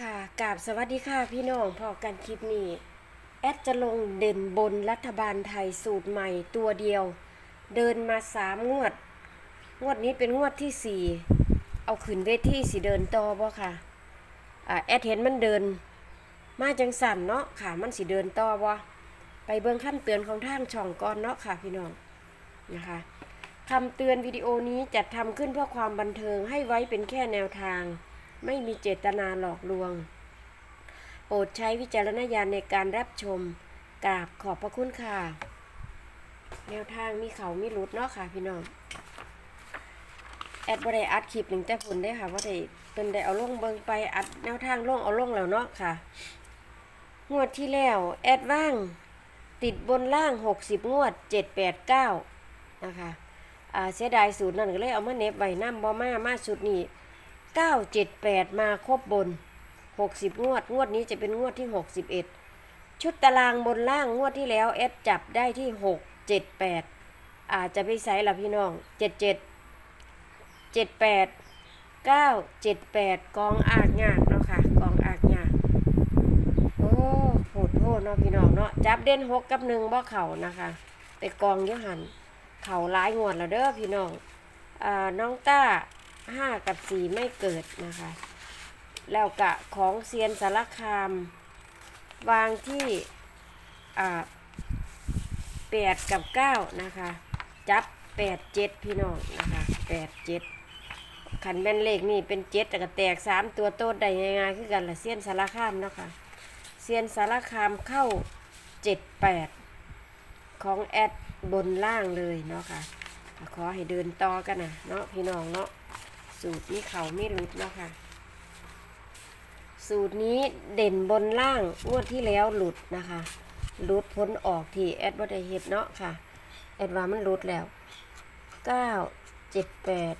ค่ะกราบสวัสดีค่ะพี่น้องพอกันคลิปนี้ แอดจะลงเด่นบนรัฐบาลไทยสูตรใหม่ตัวเดียว เดินมาสามงวด งวดนี้เป็นงวดที่สี่เอาขึ้นเวทีสิเดินต่อบ่ค่ะอ่าแอดเห็นมันเดิน มาจังสันเนาะค่ะ มันสิเดินต่อบ่ไปเบิ่งคำเตือนของทางช่องก่อนเนาะค่ะพี่น้องนะคะคำเตือนวิดีโอนี้จัดทำขึ้นเพื่อความบันเทิงให้ไว้เป็นแค่แนวทาง ไม่มีเจตนาหลอกลวง โปรดใช้วิจารณญาณในการรับชม กราบขอบพระคุณค่ะ แนวทางมีเขามีรุดเนาะค่ะพี่น้อง แอดบ่ได้อัดคลิปหนึ่งแต่ผลได้ค่ะว่าได้เป็นได้เอาลงเบิงไปอัดแนวทางลงเอาลงแล้วเนาะค่ะ งวดที่แล้ว แอดว่าง ติดบนล่าง 60 งวด 789 นะคะเสียดายสูตรนั่นก็เลยเอามาเน็บไว้น้ำบ่มามาสุดนี้ 978 มาครบบน 60 งวด งวดนี้จะเป็นงวดที่ 61 ชุดตารางบนล่างงวดที่แล้วแอดจับได้ที่ 6 78 อาจจะไปใส่ละพี่น้อง 77 78 9 78 กองอากงากเนาะค่ะ กองอากงากโอ้โหดโหดเนาะพี่น้องเนาะจับเด่น6กับ1บ่เข่านะคะไปกองอยุหัน เข่าร้ายงวดแล้วเด้อพี่น้องอ่าน้องต้า ห้ากับสี่ไม่เกิดนะคะ แล้วกะของเซียนสารคาม วางที่แปดกับเก้านะคะ จับแปดเจ็ดพี่น้องนะคะแปดเจ็ดขันแม่นเลขนี่เป็นเจ็ดแต่ก็แตกสามตัวโต้นได้ง่ายๆคือกันละเซียนสารคามเนาะคะเซียนสารคามเข้าเจ็ดแปดของแอดบนล่างเลยเนาะค่ะขอให้เดินต่อกันนะเนาะพี่น้องเนาะ สูตรนี้เขาไม่รุดเนาะค่ะสูตรนี้เด่นบนล่างงวดที่แล้วหลุดนะคะหลุดพ้นออกที่แอดบัตเฮดเนาะค่ะ แอดวามันหลุดแล้วเก้าเจ็ดแปด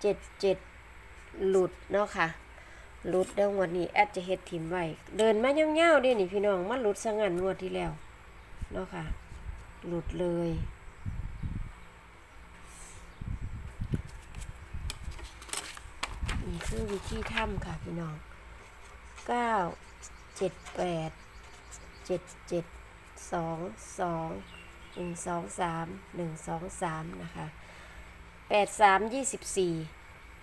เจ็ดเจ็ดหลุดเนาะค่ะหลุดเดี๋ยวงวดนี้แอดจะเฮ็ดทิมไว้เดินมาเงี้ยวๆเด้นี่พี่น้องมันหลุดสงันงวดที่แล้วเนาะค่ะหลุดเลย นี่ คือวิธีทำค่ะพี่น้องเก้าเจ็ดแปดเจ็ดเจ็ดสองสองหนึ่งสองสามหนึ่งสองสามนะคะแปดสามยี่สิบสี่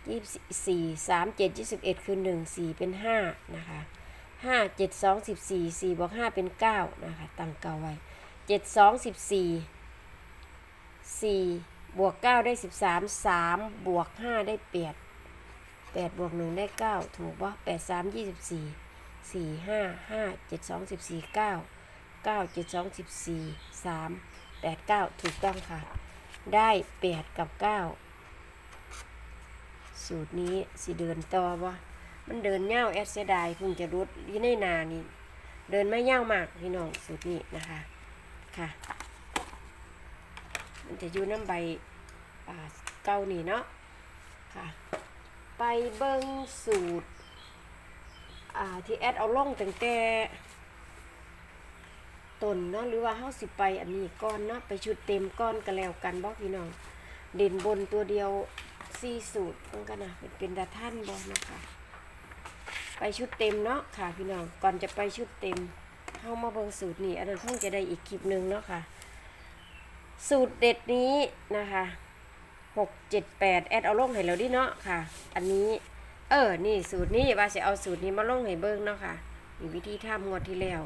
ยี่สี่สามเจ็ดยี่สิบเอ็ดคือหนึ่งสี่เป็นห้านะคะห้าเจ็ดสองสิบสี่สี่บวกห้าเป็นเก้านะคะตั้งเก้าไว้เจ็ดสองสิบสี่สี่บวกเก้าได้สิบสามสามบวกห้าได้แปด แปดบวกหนึ่งได้เก้าถูกปะแปดสามยี่สิบสี่สี่ห้าห้าเจ็ดสองสิบสี่เก้าเก้าเจ็ดสองสิบสี่สามแปดเก้าถูกต้องค่ะ ได้แปดกับเก้าสูตรนี้สิเดินต่อวะมันเดินเง่าแอดเสยดายเพิ่งจะรุดยี่ในนานี่เดินไม่เง่ามากพี่น้องสูตรนี้นะคะค่ะ มันจะอยู่น้ำใบเก้านี่เนาะค่ะ ไปเบิ้งสูตรอ่าที่แอดเอาล่องตั้งแต่ต้นเนาะหรือว่าเฮาสิไปอันนี้ก่อนเนาะไปชุดเต็มก้อนก็แล้วกันบอกพี่น้องเด่นบนตัวเดียวสี่สูตรเพิ่งกันนะเป็นเป็นดาท่านบอนะคะ ไปชุดเต็มเนาะค่ะพี่น้องก่อนจะไปชุดเต็มเฮามาเบิ่งสูตรนี้อันนั้นคงจะได้อีกคลิปหนึ่งเนาะค่ะ สูตรเด็ดนี้นะคะ หกเจ็ดแปดแอดเอาลงให้เราดิเนาะค่ะ อันนี้ เออ นี่สูตรนี้ว่าจะเอาสูตรนี้มาลงให้เบิ้งเนาะค่ะมีวิธีทำงวดที่แล้ว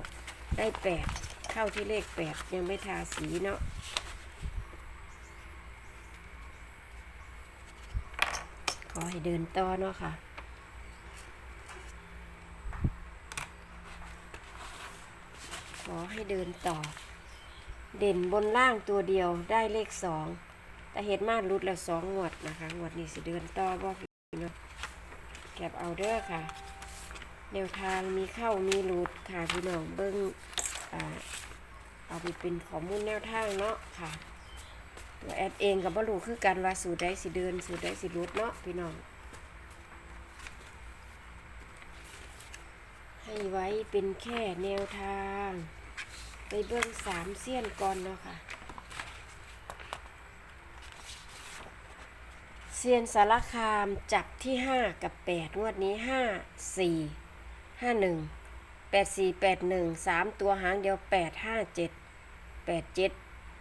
ได้แปดเข้าที่เลขแปดยังไม่ทาสีเนาะขอให้เดินต่อเนาะค่ะขอให้เดินต่อ เด่นบนล่างตัวเดียวได้เลขสอง แต่เห็ดมารุดแล้วสองงวดนะคะงวดนี้สิเดินต่อบ่พี่น้องแคบเอาเด้อค่ะ แนวทางมีเข้ามีรุดค่ะพี่น้องเบิ้งอ่าเอาไปเป็นข้อมูลแนวทางเนาะค่ะตัวแอดเองกับบรูคือกันว่าสูตรใดสิเดิน สูตรใดสิรุดเนาะพี่น้อง ให้ไว้เป็นแค่แนวทาง ไปเบิ้งสามเสี้ยนก่อนเนาะค่ะ ซียนสารคามจับที่ 5 กับ 8 งวดนี้ 5 4ห้าหนึ่งแปดสี่แปดหนึ่งสามตัวหางเดียวแปดห้าเจ็ดแปดเจ็ด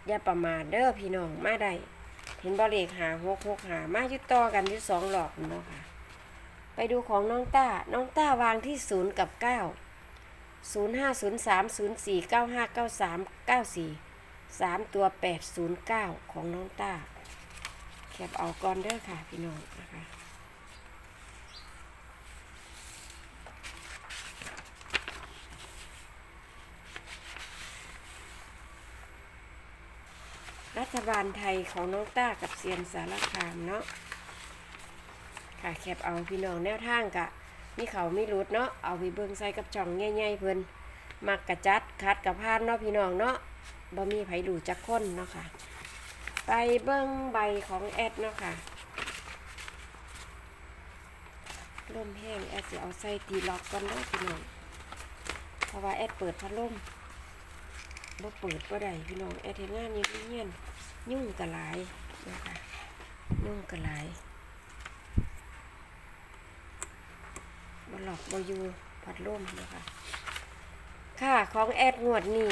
อย่าประมาทเด้อพี่น้องมาได้ เห็นบอเลขหาหกหกหามาอยู่ต่อกันที่สองหลอกเนาะค่ะ ไปดูของน้องต้า น้องต้าวางที่ศูนย์กับเก้าศูนย์ห้าศูนย์สามศูนย์สี่เก้าห้าเก้าสามเก้าสี่สามตัวแปดศูนย์เก้าของน้องต้า แคปเอาก่อนเด้อค่ะ พี่น้องนะคะรัฐบาลไทยของน้องต้ากับเซียนสารคามเนาะค่ะแคปเอาพี่น้องแนวทางกะมีเขาไม่รุดเนาะเอาไปเบิ่งใส่กับจ่องง่ายๆเพิ่นมักกะจัดคัดกับพานเนาะพี่น้องเนาะบ่มีไผดูจักคนเนาะค่ะ ไปเบิ่งใบของแอดเนาะค่ะลมแห้งแอดสิเอาใส่ตีล็อกก่อนเด้อพี่น้องเพราะว่าแอดเปิดพัดลมบ่เปิดบ่ได้พี่น้องแอดเฮ็ดงานอยู่เงียนยุ่งกะหลายนะคะยุ่งกะหลายบ่หลอกบ่อยู่พัดลมนะคะค่ะของแอดงวดนี่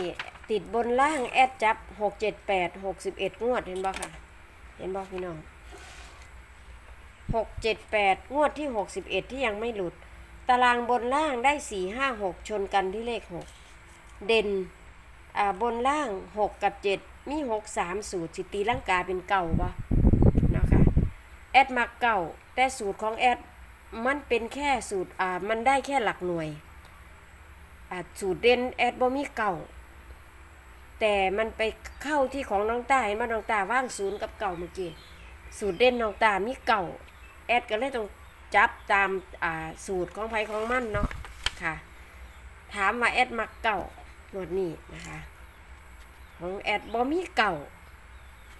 ติดบนล่างแอดจับหกเจ็ดแปดหกสิบเอ็ดงวดเห็นบ่ค่ะ เห็นบ่พี่น้องหกเจ็ดแปดงวดที่หกสิบเอ็ดที่ยังไม่หลุด ตารางบนล่างได้สี่ห้าหกชนกันที่เลขหกเด่นอ่าบนล่างหกกับเจ็ดมีหกสามสูตรสิตีร่างกายเป็นเก่าบ่นะคะแอดมักเก่าแต่สูตรของแอดมันเป็นแค่สูตรอ่ามันได้แค่หลักหน่วยอะสูตรเด่นแอดบ่มีเก่า แต่มันไปเข้าที่ของน้องตาเห็นว่าน้องตาว่างศูนย์กับเก่าเมื่อกี้สูตรเด่นน้องตามีเก่า แอดก็เลยต้องจับตามอ่าสูตรของไผของมันเนาะค่ะ ถามว่าแอดมักเก่าหมดนี้นะคะ ของแอดบ่มีเก่า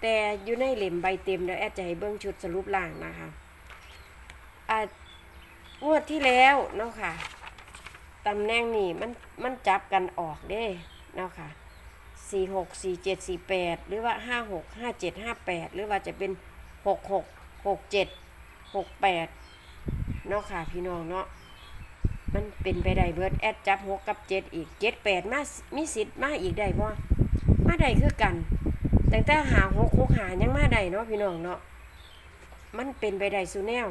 แต่อยู่ในเหล่มใบเต็มเดี๋ยวแอดจะให้เบิ่งชุดสรุปล่างนะคะอ่างวดที่แล้วเนาะค่ะตำแหน่งนี่มันมันจับกันออกเด้เนาะค่ะ สี่หกสี่เจ็ดสี่แปดหรือว่าห้าหกห้าเจ็ดห้าแปดหรือว่าจะเป็นหกหกหกเจ็ดหกแปดเนาะค่ะพี่น้องเนาะมันเป็นไปได้เบิดแอดจับหกกับเจ็ดอีกเจ็ดแปดมามีสิทธิ์มาอีกได้บ่มาได้คือกัน แต่แต่หาหกหกหายังมาได้เนาะพี่น้องเนาะมันเป็นไปได้สูแนว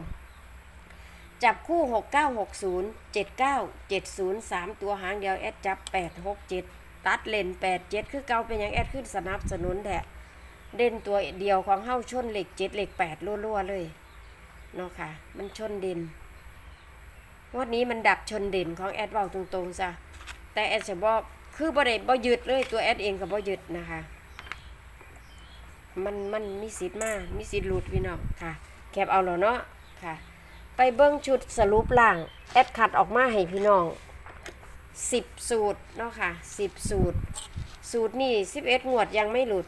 จับคู่6 9 6 0 7 9 7 0 3ตัวหางเดียวแอดจับ8 6 7 ตัดเลน8 7คือเก่าเป็นอย่างแอดขึ้นสนับสนุนแท้เด่นตัวเดียวของเฮ้าชนเหล็ก7เหล็ก8รัวๆเลยเนาะค่ะ มันชนเด่นวันนี้มันดับชนเด่นของแอดเว้าตรงๆซะแต่แอดจะบอกคือบ่ได้บ่ยึดเลยตัวแอดเองก็บ่ยึดนะคะ มันมันมีสิทธิ์มากมีสิทธิ์หลุดพี่น้องค่ะ แคบเอาแล้วเนาะค่ะ ไปเบิ้งชุดสรุปล่าง แอดคัดออกมาให้พี่น้อง 10 สูตรเนาะค่ะ 10 สูตร สูตรนี่11งวดยังไม่หลุด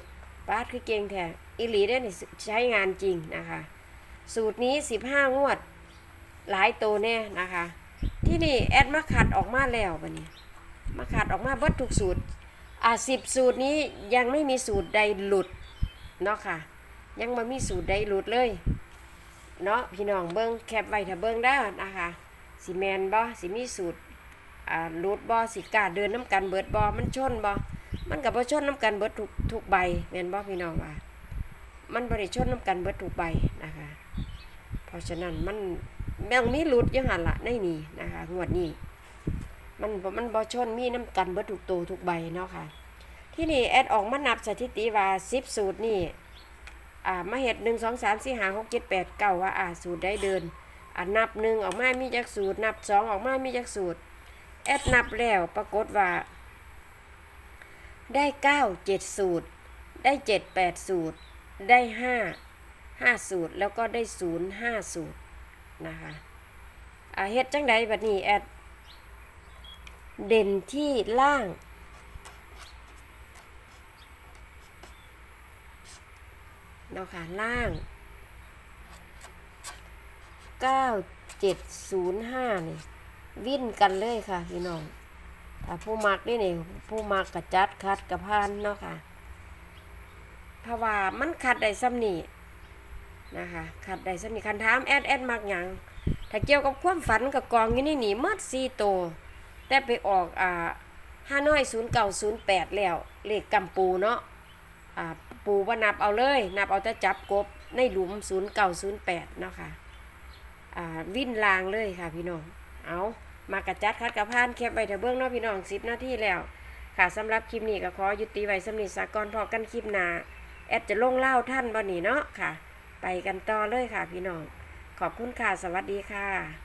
ปาดคือเก่งแท้อิลีได้นี่ใช้งานจริงนะคะ สูตรนี้ 15 งวด หลายโตแน่นะคะ ที่นี่แอดมาขัดออกมาแล้วบัดนี้ มาขัดออกมาเบิดทุกสูตร อ่าสิบสูตรนี้ยังไม่มีสูตรใดหลุดเนาะค่ะ ยังไม่มีสูตรใดหลุดเลยเนาะพี่น้องเบิ้งแคปไว้ถ้าเบิ้งได้นะคะสิแมนบ่สิมีสูตร อ่ารูดบ่สิกาเดินน้ำกันเบิดบ่มันชนบ่มันกับบ่ชนน้ำกันเบิดทุกทุกใบแมนบ่พี่น้องว่า มันบ่ได้ชนน้ำกันเบิดทุกใบนะคะ เพราะฉะนั้นมันแมงมีรูดยังหันละในนี้นะคะงวดนี้ มันมันบ่ชนมีน้ำกันเบิดทุกตัวทุกใบเนาะค่ะ ที่นี่แอดออกมานับสถิติว่า10สูตรนี่อ่ามาเห็ดหนึ่งสองสามสี่ห้าหกเจ็ดแปดเก้าว่าอ่าสูตรได้เดินอ่านับหนึ่งออกมามีจักสูตร นับสองออกมามีจักสูตร แอดนับแล้วปรากฏว่า ได้เก้าเจ็ดสูตร ได้เจ็ดแปดสูตร ได้ห้าห้าสูตร แล้วก็ได้ศูนย์ห้าสูตรนะคะอาเฮ็ดจังใดบัดนี้แอด เด่นที่ล่าง เนาะค่ะล่าง 9705 นี่ วิ่นกันเลยค่ะพี่น้องถ้าผู้มักนี่นี่ผู้มักกระจัดคัดกระพานเนาะค่ะเพราะว่ามันคัดได้ซ้ำนี่นะคะคัดได้ซ้ำนี่คันถามแอดแอดมักหยังถ้าเกี่ยวกับความฝันกับกองอยู่นี่นี่มัดซีโตวแต่ไปออกอ่าห้าน้อยศูนย์เก่าศูนย์แปดแล้วเลขกำปูเนาะอ่าปูว่านับเอาเลย นับเอาแต่จับกบในหลุมศูนย์เก่าศูนย์แปดเนาะค่ะอ่าวิ่นลางเลยค่ะพี่น้อง เอามากระจัดคัดกระพานแคบไว้เถอะเบื้องนอกพี่น้องสิบนาทีแล้ว ค่ะสำหรับคลิปนี้ก็ขอยุติไว้สำนิสากรพอกันคลิปหนาแอดจะลงเล่าท่านบ่หนีเนาะค่ะ ไปกันต่อเลยค่ะพี่น้อง ขอบคุณค่ะ สวัสดีค่ะ